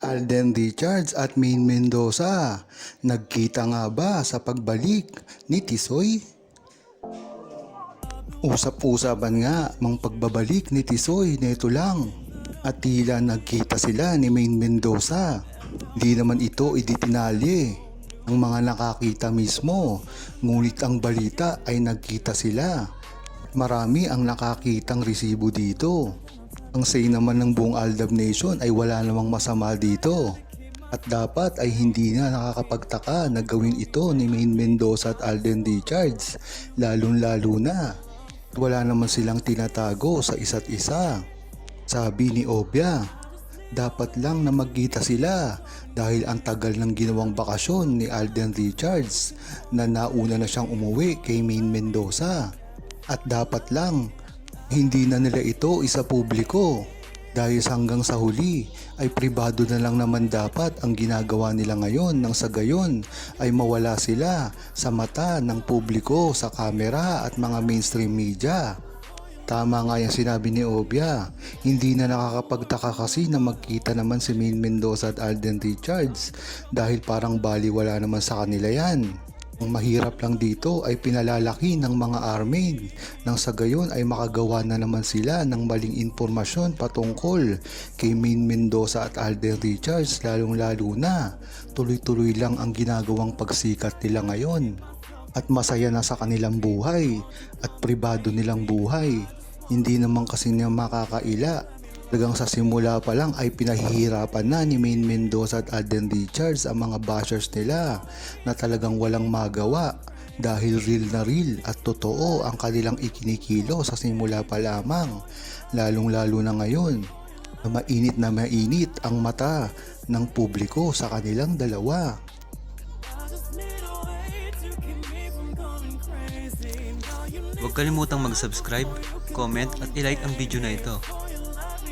Alden Richards at Main Mendoza, nagkita nga ba sa pagbalik ni Tisoy? Usap-usapan nga mang pagbabalik ni Tisoy nito lang at tila nagkita sila ni Main Mendoza. Di naman ito iditinali ang mga nakakita mismo ngunit ang balita ay nagkita sila. Marami ang nakakitang resibo dito. Ang say naman ng buong Aldab Nation ay wala namang masama dito. At dapat ay hindi na nakakapagtaka na gawin ito ni Main Mendoza at Alden Richards, lalong-lalo na. Wala naman silang tinatago sa isa't isa. Sabi ni Obia, dapat lang na magkita sila dahil ang tagal ng ginawang bakasyon ni Alden Richards na nauna na siyang umuwi kay Main Mendoza. At dapat lang hindi na nila ito isa publiko dahil hanggang sa huli ay pribado na lang naman dapat ang ginagawa nila ngayon nang sa gayon ay mawala sila sa mata ng publiko sa kamera at mga mainstream media. Tama nga yung sinabi ni Obia, hindi na nakakapagtaka kasi na magkita naman si Main Mendoza at Alden Richards dahil parang baliwala naman sa kanila yan. Ang mahirap lang dito ay pinalalaki ng mga army nang sa gayon ay makagawa na naman sila ng maling impormasyon patungkol kay Main Mendoza at Alden Richards lalong lalo na tuloy-tuloy lang ang ginagawang pagsikat nila ngayon. At masaya na sa kanilang buhay at pribado nilang buhay. Hindi naman kasi niya makakaila Talagang sa simula pa lang ay pinahihirapan na ni Main Mendoza at Alden Richards ang mga bashers nila na talagang walang magawa dahil real na real at totoo ang kanilang ikinikilo sa simula pa lamang lalong lalo na ngayon na mainit na mainit ang mata ng publiko sa kanilang dalawa. Huwag kalimutang mag-subscribe, comment at ilike ang video na ito.